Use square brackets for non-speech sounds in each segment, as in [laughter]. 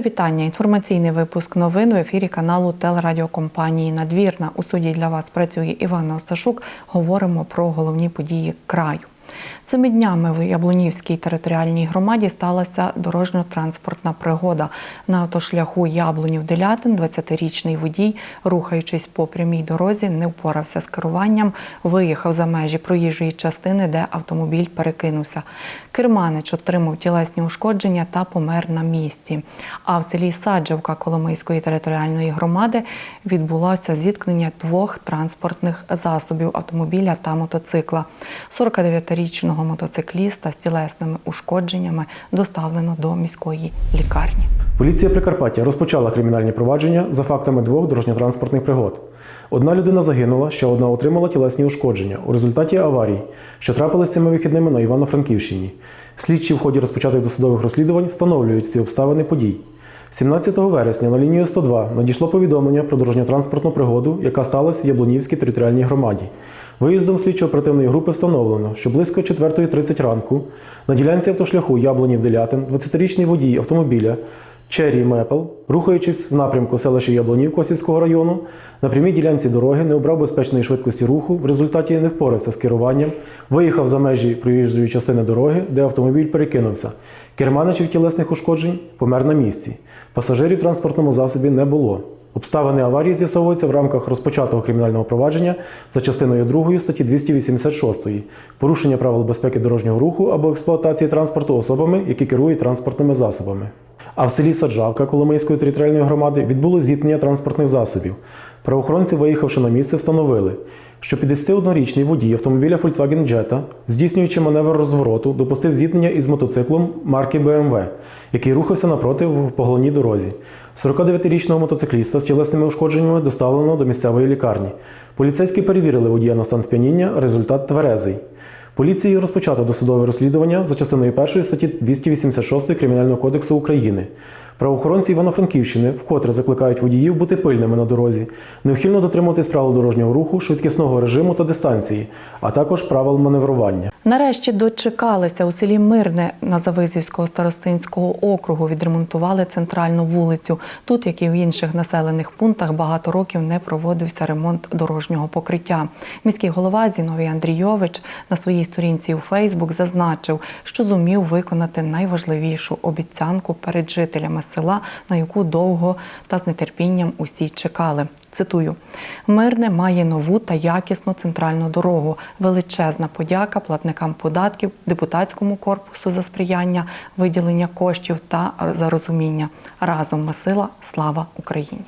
Щирі вітання. Інформаційний випуск новин у ефірі каналу телерадіокомпанії Надвірна. У суді для вас працює Івана Осташук. Говоримо про головні події краю. Цими днями в Яблунівській територіальній громаді сталася дорожньо-транспортна пригода. На автошляху Яблунів-Делятин 20-річний водій, рухаючись по прямій дорозі, не впорався з керуванням, виїхав за межі проїжджої частини, де автомобіль перекинувся. Керманич отримав тілесні ушкодження та помер на місці. А в селі Саджавка Коломийської територіальної громади відбулося зіткнення двох транспортних засобів автомобіля та мотоцикла. 49-річного мотоцикліста з тілесними ушкодженнями доставлено до міської лікарні. Поліція Прикарпаття розпочала кримінальні провадження за фактами двох дорожньо-транспортних пригод. Одна людина загинула, ще одна отримала тілесні ушкодження у результаті аварій, що трапилися цими вихідними на Івано-Франківщині. Слідчі в ході розпочатих досудових розслідувань встановлюють ці обставини подій. 17 вересня на лінію 102 надійшло повідомлення про дорожньо-транспортну пригоду, яка сталася в Яблунівській територіальній громаді. Виїздом слідчо-оперативної групи встановлено, що близько 4.30 ранку на ділянці автошляху Яблунів-Делятин 20-річний водій автомобіля Черрі Мепл, рухаючись в напрямку селища Яблунів Косівського району, на прямій ділянці дороги не обрав безпечної швидкості руху, в результаті не впорався з керуванням, виїхав за межі проїжджої частини дороги, де автомобіль перекинувся. Керманичів тілесних ушкоджень помер на місці. Пасажирів в транспортному засобі не було. Обставини аварії з'ясовуються в рамках розпочатого кримінального провадження за частиною 2 статті 286 порушення правил безпеки дорожнього руху або експлуатації транспорту особами, які керують транспортними засобами. А в селі Саджавка Коломийської територіальної громади відбулось зіткнення транспортних засобів. Правоохоронці, виїхавши на місце, встановили, що 51-річний водій автомобіля Volkswagen Jetta, здійснюючи маневр розвороту, допустив зіткнення із мотоциклом марки BMW, який рухався напроти в поголовній дорозі. 49-річного мотоцикліста з тілесними ушкодженнями доставлено до місцевої лікарні. Поліцейські перевірили водія на стан сп'яніння, результат тверезий. Поліцією розпочато досудове розслідування за частиною 1 статті 286 Кримінального кодексу України. Правоохоронці Івано-Франківщини вкотре закликають водіїв бути пильними на дорозі, неухильно дотримуватись правил дорожнього руху, швидкісного режиму та дистанції, а також правил маневрування. Нарешті дочекалися у селі Мирне на Завизівського старостинського округу. Відремонтували центральну вулицю. Тут, як і в інших населених пунктах, багато років не проводився ремонт дорожнього покриття. Міський голова Зіновій Андрійович на своїй сторінці у Фейсбук зазначив, що зумів виконати найважливішу обіцянку перед жителями села, на яку довго та з нетерпінням усі чекали. Цитую: мирне має нову та якісну центральну дорогу. Величезна подяка платникам податків, депутатському корпусу за сприяння, виділення коштів та за розуміння. Разом ми сила, слава Україні!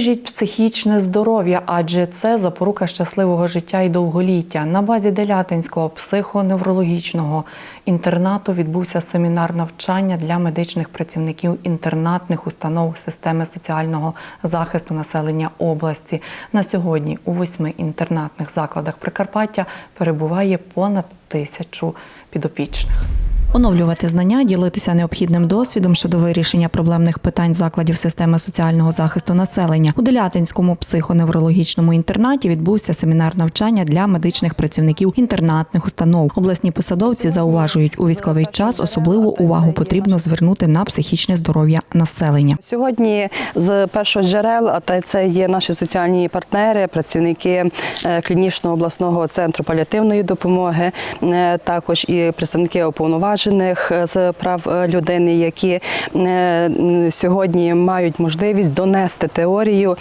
Бережіть психічне здоров'я, адже це запорука щасливого життя і довголіття. На базі Делятинського психоневрологічного інтернату відбувся семінар навчання для медичних працівників інтернатних установ системи соціального захисту населення області. На сьогодні у восьми інтернатних закладах Прикарпаття перебуває понад тисячу підопічних. Оновлювати знання, ділитися необхідним досвідом щодо вирішення проблемних питань закладів системи соціального захисту населення. У Делятинському психоневрологічному інтернаті відбувся семінар навчання для медичних працівників інтернатних установ. Обласні посадовці зауважують, у військовий час особливу увагу потрібно звернути на психічне здоров'я населення. Сьогодні з першого джерел, а це є наші соціальні партнери, працівники е, клінічного обласного центру паліативної допомоги, е, також і представники уповноважених е, з прав е, людини, які е, сьогодні мають можливість донести теорію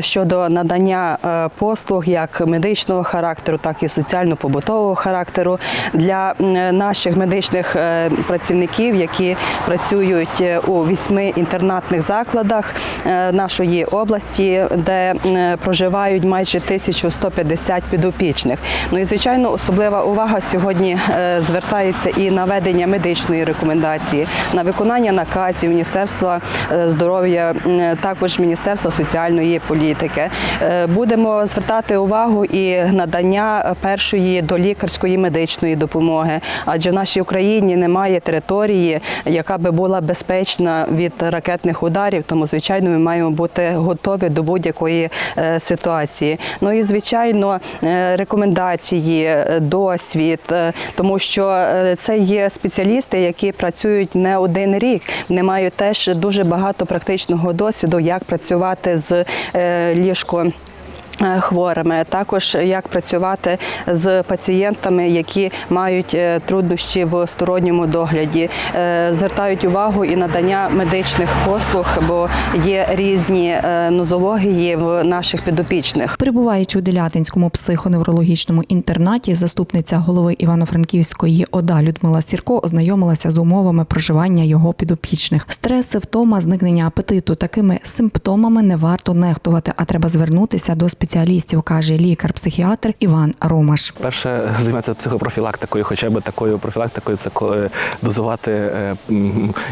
щодо надання послуг як медичного характеру, так і соціально-побутового характеру для наших медичних працівників, які працюють у вісьми інтернатних закладах нашої області, де проживають майже 1150 підопічних. Ну і звичайно, особлива увага сьогодні звертається і на ведення виконання медичної рекомендації, на виконання наказів Міністерства е, здоров'я, також Міністерства соціальної політики. Е, Будемо звертати увагу і надання першої долікарської медичної допомоги, адже в нашій Україні немає території, яка би була безпечна від ракетних ударів. Тому, звичайно, ми маємо бути готові до будь-якої е, ситуації. Ну і звичайно, е, рекомендації, е, досвід, е, тому що е, це є спеціалісти, які працюють не один рік. Вони мають теж дуже багато практичного досвіду, як працювати з ліжком. ліжко. Е, Хворими також як працювати з пацієнтами, які мають е, труднощі в сторонньому догляді, Е, звертають увагу і надання медичних послуг, бо є різні нозології в наших підопічних. Перебуваючи у Делятинському психоневрологічному інтернаті, заступниця голови Івано-Франківської ОДА Людмила Сірко ознайомилася з умовами проживання його підопічних. Стреси, втома, зникнення апетиту такими симптомами не варто нехтувати, а треба звернутися до спеціалістів, каже лікар-психіатр Іван Ромаш. Перше займатися психопрофілактикою, хоча б такою профілактикою, це дозувати е,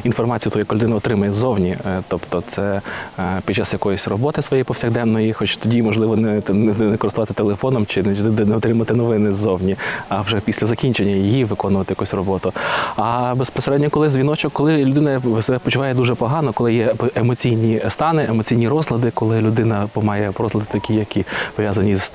інформацію, яку людина отримує ззовні. Е, Тобто, це е, під час якоїсь роботи своєї повсякденної, хоч тоді, можливо, не, не, користуватися телефоном чи не отримати новини ззовні, а вже після закінчення її виконувати якусь роботу. А безпосередньо, коли дзвіночок, коли людина себе почуває дуже погано, коли є емоційні стани, емоційні розлади, коли людина має розлади такі, які пов'язані з,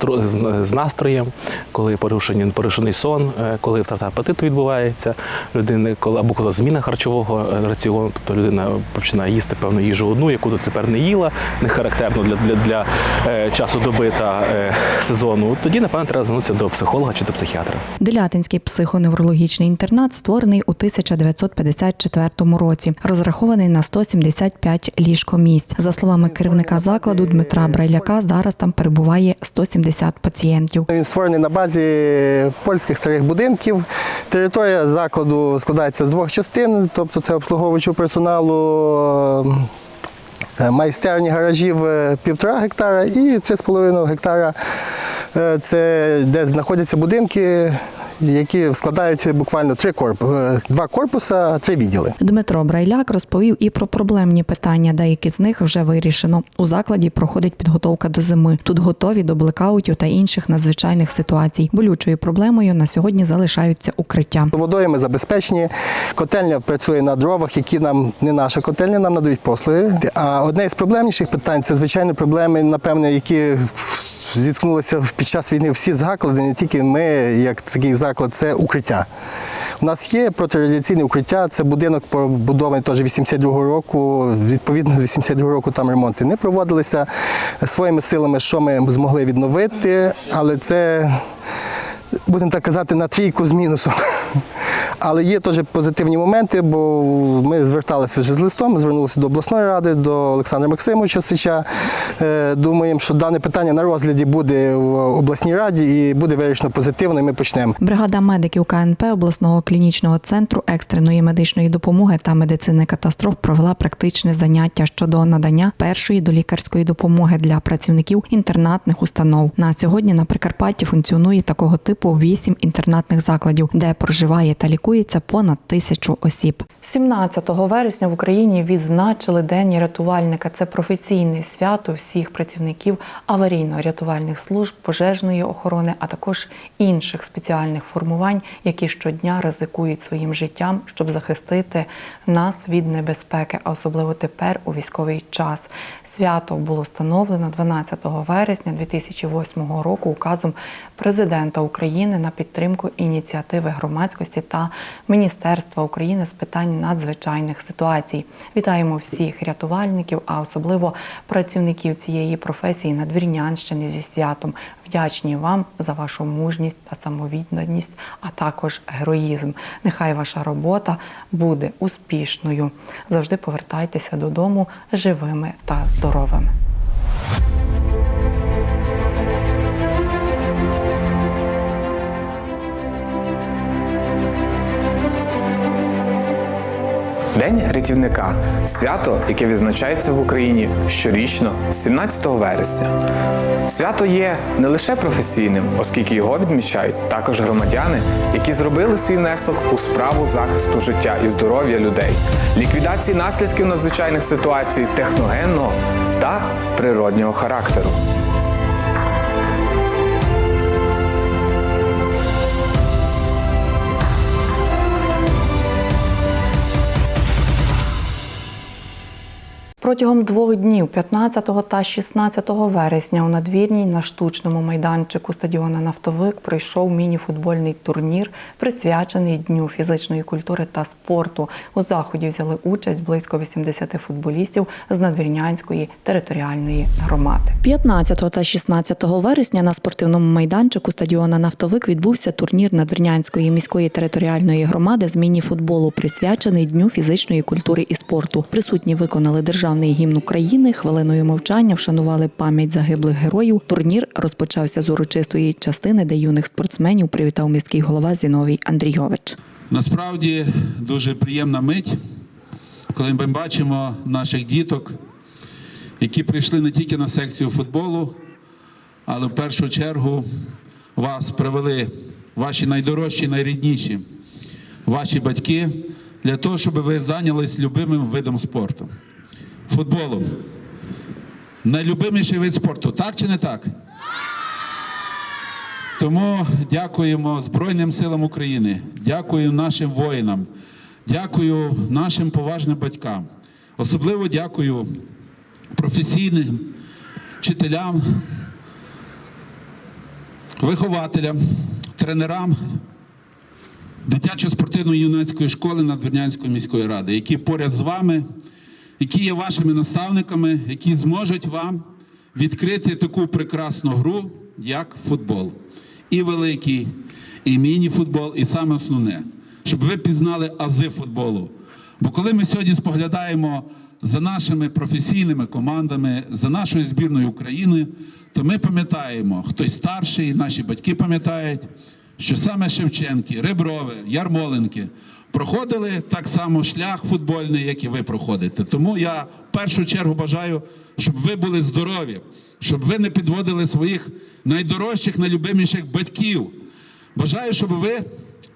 з, настроєм, коли порушені, порушений сон, е, коли втрата апетиту відбувається людини, коли або коли зміна харчового е, раціону, тобто людина починає їсти певну їжу одну, яку дотепер не їла, не характерно для, для, для е, часу доби та сезону. Тоді, напевно, треба звернутися до психолога чи до психіатра. Делятинський психоневрологічний інтернат створений у 1954 році, розрахований на 175 ліжкомісць. За словами керівника закладу Дмитра Брайляка, зараз там перебуває 170 пацієнтів. Він створений на базі польських старих будинків. Територія закладу складається з двох частин, тобто це обслуговуючого персоналу. е, Майстерні гаражів е, півтора гектара і 3,5 гектара е, це де знаходяться будинки, які складаються буквально три корпуси, два корпуса, три відділи. Дмитро Брайляк розповів і про проблемні питання, деякі з них вже вирішено. У закладі проходить підготовка до зими. Тут готові до блекаутів та інших надзвичайних ситуацій. Болючою проблемою на сьогодні залишаються укриття. Водою ми забезпечені. Котельня працює на дровах, які нам не наша котельня, нам надають послуги. А одне із проблемніших питань це звичайно проблеми, напевне, які зіткнулися під час війни всі заклади, не тільки ми, як такий заклад, це укриття. У нас є протирадіаційне укриття, це будинок побудований теж 82-го року. Відповідно, з 82-го року там ремонти не проводилися. Своїми силами, що ми змогли відновити, але це будемо так казати, на трійку з мінусом. [laughs] Але є теж позитивні моменти, бо ми зверталися вже з листом, звернулися до обласної ради, до Олександра Максимовича Сича. Е, Думаємо, що дане питання на розгляді буде в обласній раді і буде вирішено позитивно, і ми почнемо. Бригада медиків КНП обласного клінічного центру екстреної медичної допомоги та медицини катастроф провела практичне заняття щодо надання першої долікарської допомоги для працівників інтернатних установ. На сьогодні на Прикарпатті функціонує такого типу вісім інтернатних закладів, де проживає та лікується понад тисячу осіб. 17 вересня в Україні відзначили День рятувальника. Це професійне свято всіх працівників аварійно-рятувальних служб, пожежної охорони, а також інших спеціальних формувань, які щодня ризикують своїм життям, щоб захистити нас від небезпеки, а особливо тепер у військовий час. Свято було встановлено 12 вересня 2008 року указом президента України на підтримку ініціативи громадськості та Міністерства України з питань надзвичайних ситуацій. Вітаємо всіх рятувальників, а особливо працівників цієї професії на Двірнянщині зі святом. Вдячні вам за вашу мужність та самовідданість, а також героїзм. Нехай ваша робота буде успішною. Завжди повертайтеся додому живими та здоровими. День рятівника свято, яке відзначається в Україні щорічно, 17 вересня. Свято є не лише професійним, оскільки його відмічають також громадяни, які зробили свій внесок у справу захисту життя і здоров'я людей, ліквідації наслідків надзвичайних ситуацій техногенного та природнього характеру. Протягом двох днів, 15 та 16 вересня, у надвірній на штучному майданчику стадіона Нафтовик пройшов міні-футбольний турнір, присвячений Дню фізичної культури та спорту. У заході взяли участь близько 80 футболістів з надвірнянської територіальної громади. 15 та 16 вересня на спортивному майданчику стадіона Нафтовик відбувся турнір надвірнянської міської територіальної громади з міні-футболу, присвячений Дню фізичної культури і спорту. Присутні виконали державний гімн України. Хвилиною мовчання вшанували пам'ять загиблих героїв. Турнір розпочався з урочистої частини, де юних спортсменів привітав міський голова Зіновій Андрійович. Насправді дуже приємна мить, коли ми бачимо наших діток, які прийшли не тільки на секцію футболу, але в першу чергу вас привели ваші найдорожчі, найрідніші, ваші батьки, для того, щоб ви зайнялись любимим видом спорту футболом. Найлюбиміший вид спорту, так чи не так? Тому дякуємо Збройним силам України, дякую нашим воїнам, дякую нашим поважним батькам. Особливо дякую професійним вчителям, вихователям, тренерам дитячо-спортивної юнацької школи Надвірнянської міської ради, які поряд з вами, які є вашими наставниками, які зможуть вам відкрити таку прекрасну гру, як футбол. І великий, і міні-футбол, і саме основне, щоб ви пізнали ази футболу. Бо коли ми сьогодні споглядаємо за нашими професійними командами, за нашою збірною України, то ми пам'ятаємо, хтось старший, наші батьки пам'ятають, що саме Шевченки, Реброве, Ярмоленки проходили так само шлях футбольний, як і ви проходите. Тому я в першу чергу бажаю, щоб ви були здорові, щоб ви не підводили своїх найдорожчих, найлюбиміших батьків. Бажаю, щоб ви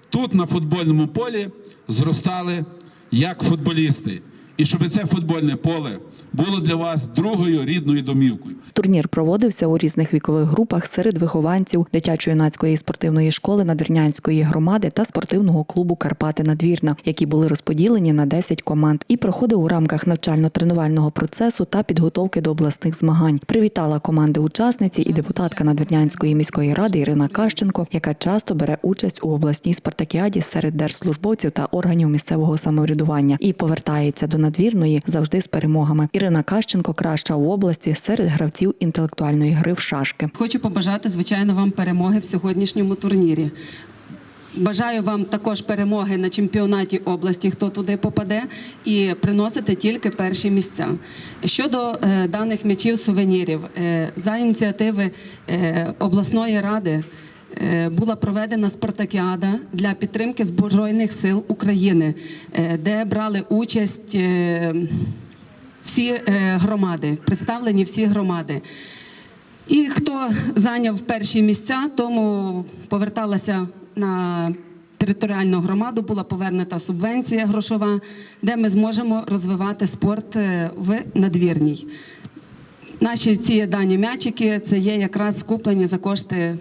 тут, на футбольному полі, зростали як футболісти. І щоб це футбольне поле було для вас другою рідною домівкою. Турнір проводився у різних вікових групах серед вихованців дитячо-юнацької спортивної школи Надвірнянської громади та спортивного клубу Карпати Надвірна, які були розподілені на 10 команд, і проходив у рамках навчально-тренувального процесу та підготовки до обласних змагань. Привітала команди учасниці і депутатка Надвірнянської міської ради Ірина Кащенко, яка часто бере участь у обласній спартакіаді серед держслужбовців та органів місцевого самоврядування і повертається до надвірної завжди з перемогами. Ірина Кащенко краща у області серед гравців інтелектуальної гри в шашки. Хочу побажати, звичайно, вам перемоги в сьогоднішньому турнірі. Бажаю вам також перемоги на чемпіонаті області, хто туди попаде, і приносити тільки перші місця. Щодо е, даних м'ячів сувенірів, е, за ініціативи е, обласної ради була проведена спартакіада для підтримки Збройних сил України, е, де брали участь. е, всі е, громади, представлені всі громади. І хто зайняв перші місця, тому поверталася на територіальну громаду, була повернута субвенція грошова, де ми зможемо розвивати спорт е, в надвірній. Наші ці дані м'ячики це є якраз скуплені за кошти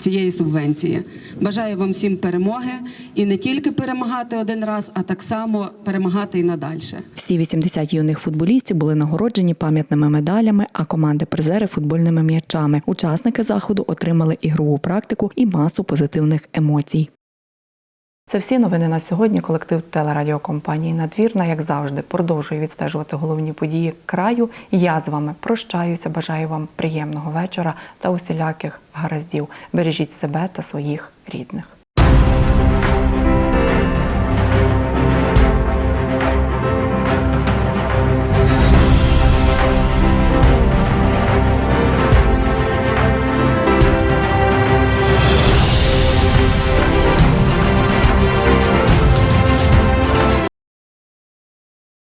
цієї субвенції. Бажаю вам всім перемоги і не тільки перемагати один раз, а так само перемагати і надальше. Всі 80 юних футболістів були нагороджені пам'ятними медалями, а команди призери футбольними м'ячами. Учасники заходу отримали ігрову практику і масу позитивних емоцій. Це всі новини на сьогодні. Колектив телерадіокомпанії Надвірна, як завжди, продовжує відстежувати головні події краю. Я з вами прощаюся. Бажаю вам приємного вечора та усіляких гараздів. Бережіть себе та своїх рідних.